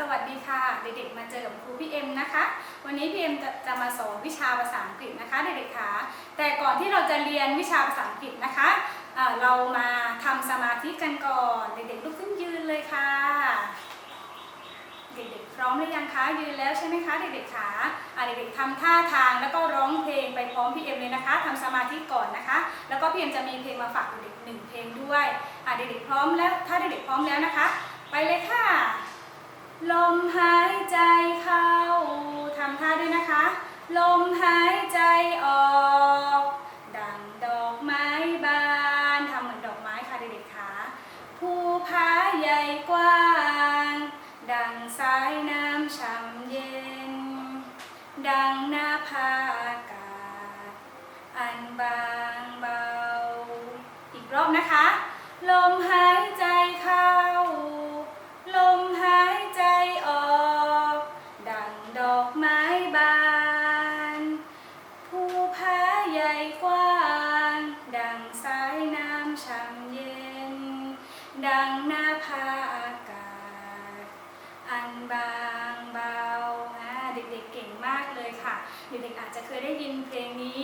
สวัสดีค่ะ เด็กๆมาเจอกับครูพี่เอ็มนะคะ วันนี้พี่เอ็มจะจะมาสอนวิชาภาษาอังกฤษนะคะเด็กๆค่ะแต่ก่อนที่เราจะเรียนวิชาภาษาอังกฤษนะคะเเรามาทำสมาธิกันก่อนเด็กๆลุกขึ้นยืนเลยค่ะ เด็กๆพร้อมหรือยังคะยืนแล้วใช่ไหมคะเด็กๆคะอะเด็กๆทำท่าทางแล้วก็ร้องเพลงไปพร้อมพี่เอ็มเลยนะคะทำสมาธิก่อนนะคะ แล้วก็พี่เอ็มจะมีเพลงมาฝากเด็กๆหนึ่งเพลงด้วยเด็กๆพร้อมแล้วถ้าเด็กๆพร้อมแล้วนะคะ ไปเลยค่ะ ลมหายใจเข้าทำท่าด้วยนะคะ ลมหายใจออก ดังดอกไม้บานทำเหมือนดอกไม้ค่ะเด็กๆค่ะภูผาใหญ่กว้าง ดังสายน้ำช่ำเย็น ดังหน้าผาอากาศ อันบางเบา อีกรอบนะคะ ลมหายใจ ดังหน้าผาอากาศ อันบางเบาเด็กๆเก่งมากเลยค่ะ เด็กๆอาจจะเคยได้ยินเพลงนี้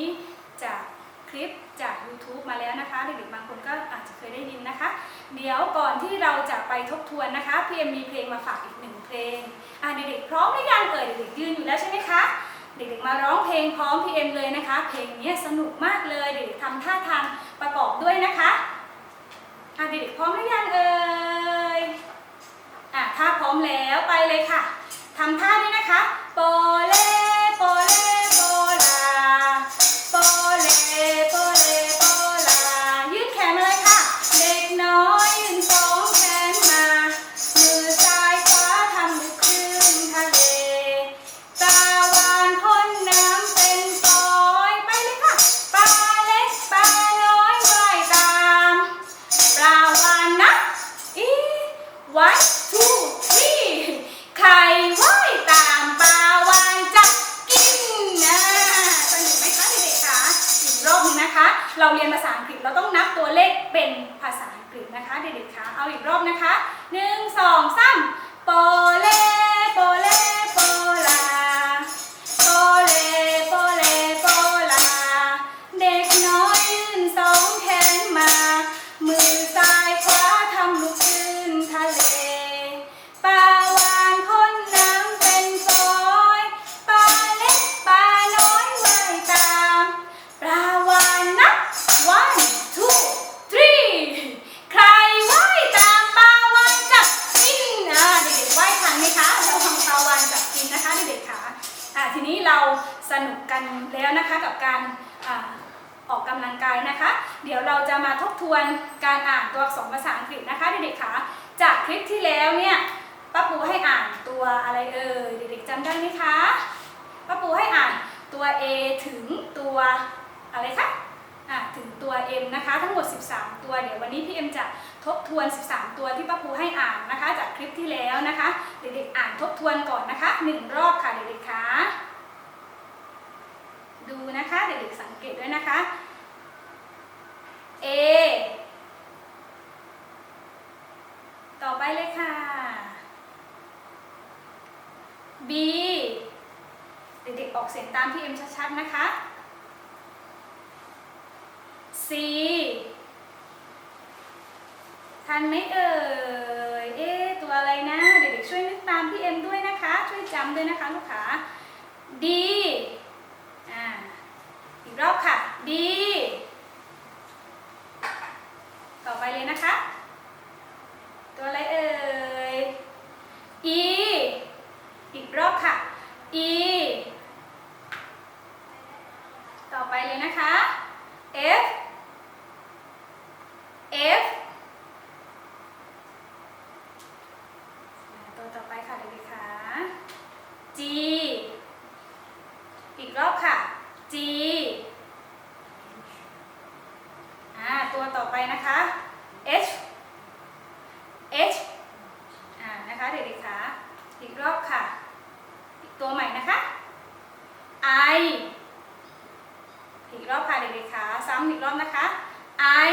จากคลิปจาก YouTube มาแล้วนะคะ เด็กๆบางคนก็อาจจะเคยได้ยินนะคะ เดี๋ยวก่อนที่เราจะไปทบทวนนะคะพี่เอ็มมีเพลงมาฝากอีกหนึ่งเพลงอ่าเด็กๆพร้อมหรือยังเอ่ยเด็กๆยืนอยู่แล้วใช่ไหมคะเด็กๆมาร้องเพลงพร้อมพี่เอ็มเลยนะคะ เพลงนี้สนุกมากเลยเด็กๆทำท่าทางประกอบด้วยนะคะ อ่าเด็กๆพร้อมหรือยังเอ่ยอะถ้าพร้อมแล้วไปเลยค่ะทำท่าด้วยนะคะโปเลโปเล เราเรียนภาษาอังกฤษเราต้องนับตัวเลขเป็นภาษาอังกฤษนะคะเด็กๆคะเอาอีกรอบนะคะหนึ่งสองสามโปเลโปเล สนุกกันแล้วนะคะกับการอออกกำลังกายนะคะ เดี๋ยวเราจะมาทบทวนการอ่านตัวอักษรภาษาอังกฤษนะคะเด็กๆคะจากคลิปที่แล้วเนี่ยป้าปูให้อ่านตัวอะไรเอ่ยเด็กๆจำได้ไหมคะป้าปูให้อ่านตัว A ถึงตัวอะไรคะอะถึงตัว M นะคะทั้งหมด 13 ตัวเดี๋ยววันนี้พี่เอ็มจะทบทวน 13 ตัวที่ป้าปูให้อ่านนะคะ จากคลิปที่แล้วนะคะ เด็กๆอ่านทบทวนก่อนนะคะหนึ่งรอบค่ะเด็กๆคะ ดูนะคะเด็กๆสังเกตด้วยนะคะ A ต่อไปเลยค่ะ B เด็กๆออกเสียงตามพี่เอ็มชัดๆนะคะ C ทันไหมเอ่ย เอ๊ตัวอะไรนะ เด็กๆช่วยนึกตามพี่เอ็มด้วยนะคะ ช่วยจำด้วยนะคะลูกค้าดี รอบค่ะ ดี ต่อไปเลยนะคะ ตัวอะไรเอ่ย E อีกรอบค่ะ E ต่อไปเลยนะคะ F F ตัวต่อไปค่ะเด็กๆค่ะ G อีกรอบค่ะ G อ่า ตัวต่อไปนะคะ H H อ่านะคะเด็กๆคะอีกรอบค่ะ อีกตัวใหม่นะคะ I อีกรอบค่ะเด็กๆคะซ้ำอีกรอบนะคะ I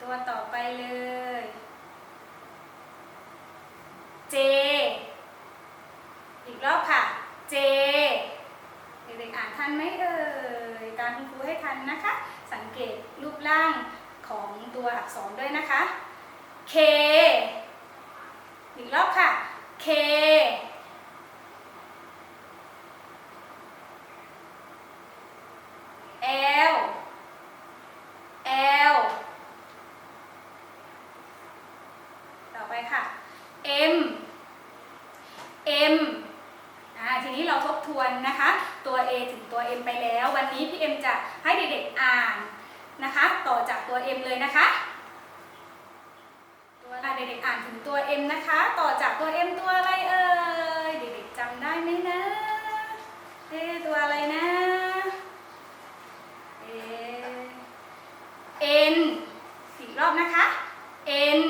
ตัวต่อไปเลย J อีกรอบค่ะ J เด็กๆอ่านทันไหมเอ่ยตามคุณครูให้ทันนะคะ สังเกตรูปร่าง ตัวอักษรด้วยนะคะ K อีกรอบค่ะ K L L ต่อไปค่ะ M M อ่าทีนี้เราทบทวนนะคะ ตัว A ถึงตัว M ไปแล้ว วันนี้พี่ M จะให้เด็กๆอ่าน นะคะ ต่อจากตัว M เลยนะคะตัวอะเด็กๆอ่านถึงตัว M นะคะ ต่อจากตัว M ตัวอะไรเอ่ยเด็กๆจำได้ไหมนะเอตัวอะไรนะเอ N อีกรอบนะคะ N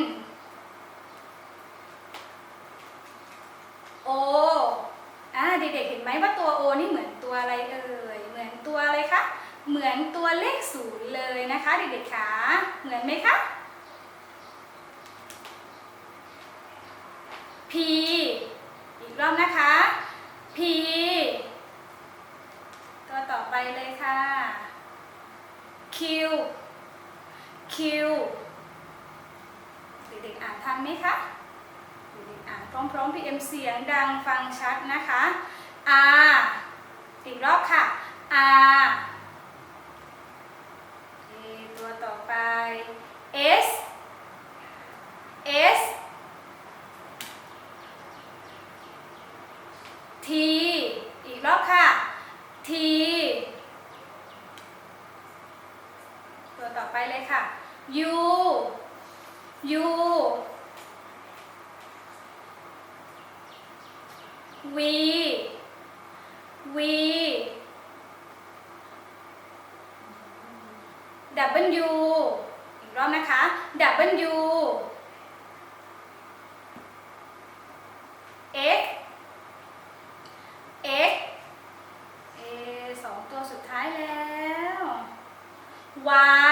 O อ่าเด็กๆเห็นไหมว่าตัว O นี่เหมือนตัวอะไรเอ่ยเหมือนตัวอะไรคะ เหมือนตัวเลขศูนย์เลยนะคะเด็กๆคะเหมือนไหมคะ P อีกรอบนะคะ P ตัวต่อไปเลยค่ะ Q Q เด็กๆอ่านทันไหมคะเด็กๆอ่านพร้อมๆ PM เสียงดังฟังชัดนะคะ R อีกรอบค่ะ R เอตัวต่อไป S S T อีกรอบค่ะ T ตัวต่อไปเลยค่ะ U U V V W อีกรอบนะคะ W X X เอสองตัวสุดท้ายแล้ว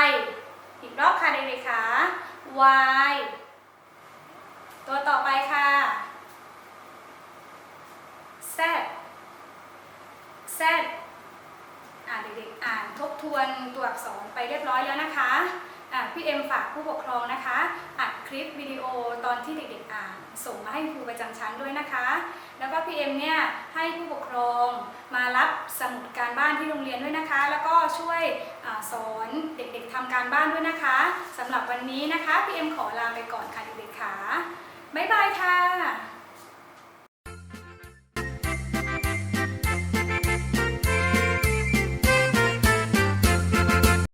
Y อีกรอบค่ะเด็กๆค่ะ Y ตัวต่อไปค่ะ Z Z อ่านเด็กๆอ่านทบทวนตัวอักษรไปเรียบร้อยแล้วนะคะ พี่เอ็มฝากผู้ปกครองนะคะอัดคลิปวิดีโอตอนที่เด็กๆอ่านส่งมาให้ครูประจำชั้นด้วยนะคะ แล้วก็พี่เอ็มเนี่ยให้ผู้ปกครองมารับสมุดการบ้านที่โรงเรียนด้วยนะคะ แล้วก็ช่วยอสอนเด็กๆทำการบ้านด้วยนะคะสำหรับวันนี้นะคะพี่เอ็มขอลาไปก่อนค่ะเด็กๆค่ะบ๊ายบายค่ะ